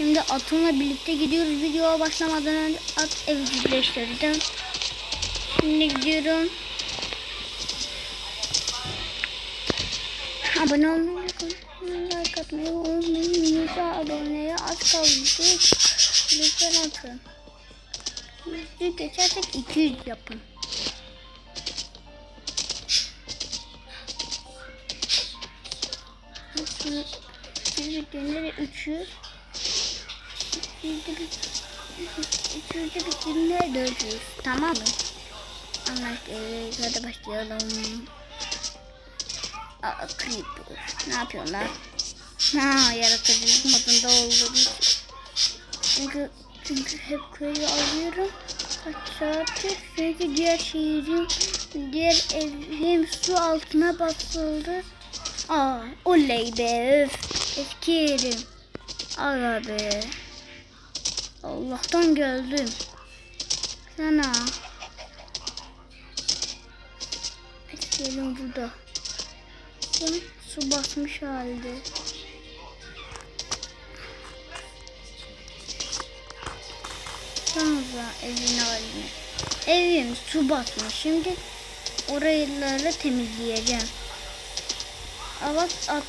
Şimdi atımla birlikte gidiyoruz. Videoya başlamadan önce at evcilleştirdim. Şimdi gidiyorum. Abone olmayı. Like atmayı unutmayın. Yüze aboneye az kaldı. Lütfen atın. Yüzü geçersek 200 yapın. Yüzüklerinde de 300. Yüzde bir Yüzde bittiğinde 400. Tamam mı? Anlaştık. Hadi başlayalım. Aa, creeper. Ne yapıyorlar? Ha, yaratıcılık modunda olduğum. Çünkü, çünkü hep köyü arıyorum. Kaç saattir? Çünkü diğer şehrin, diğer evim su altına basıldı. Aa, oley be öf. Eski yerim. Aga. Allah'tan geldim. Sana. Eski yerim burada. Su basmış halde. Sanıza evin haline. Evim su basmış. Şimdi orayları temizleyeceğim. Bak at.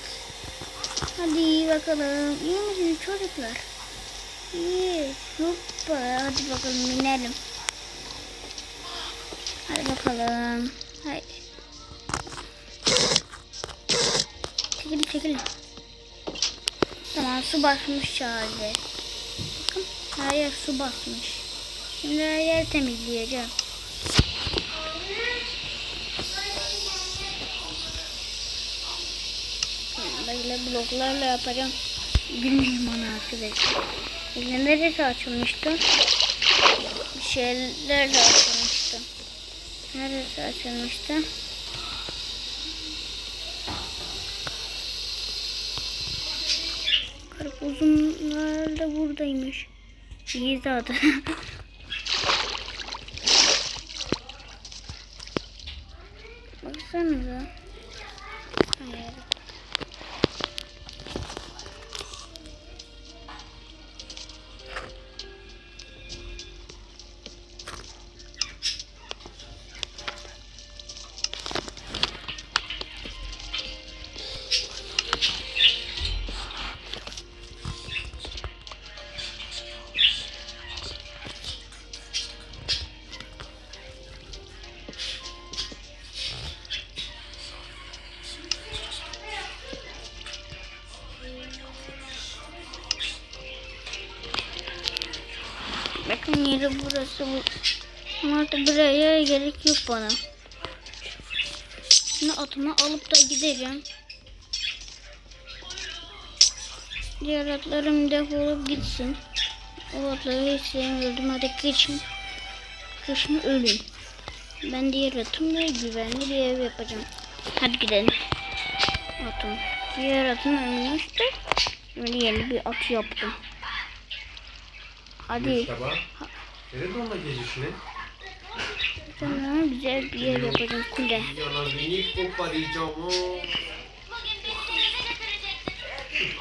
Hadi bakalım. İyi misiniz çocuklar? İyi. Hoppa. Hadi bakalım binelim. Hadi bakalım. Haydi. Çekil çekil. Tamam su basmış halde. Bakın her yer su basmış. Şimdi her yer temizleyeceğim. Böyle bloklarla yapacağım. Gün limanı arkadaşlar. Yine neresi açılmıştı? Bir şeylerle açılmıştı. Neresi açılmıştı? Karpuzumlar da buradaymış. İyi zaten. Baksanıza. Hayır. Bakın yeri burası bu. Da buraya gerek yok bana. Şimdi atımı alıp da gideceğim. Diğer atlarım defolup gitsin. O atları hiç sevmiyordum. Hadi geçin. Kışın ölün. Ben diğer atımla güvenli bir ev yapacağım. Hadi gidelim. Atım. Diğer atım ölmüştü. Şimdi yeni bir at yaptım. Hadi. Mustafa. Nerede onunla gezişine? Tamam güzel bir yer yapacağım kule. Yana beni koparacağım o.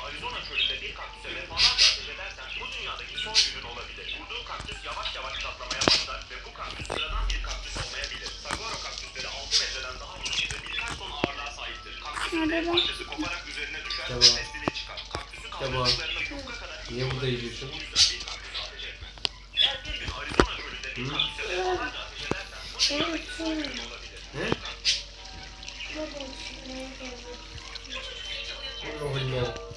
Arizona çölünde bir kaktüse defalarca ateş edersen bu dünyadaki son günün olabilir. Vurduğun kaktüs yavaş yavaş katlamaya başlar ve bu kaktüs sıradan bir kaktüs olmayabilir. Saguaro kaktüsleri 6 metreden daha uzun ve birkaç ton ağırlığa sahiptir. Kaktüsün Nerede bir lan? parçası koparak üzerine düşer Tamam. kadar Niye burada yiyorsun? Olabilir. He? Ne oldu ya?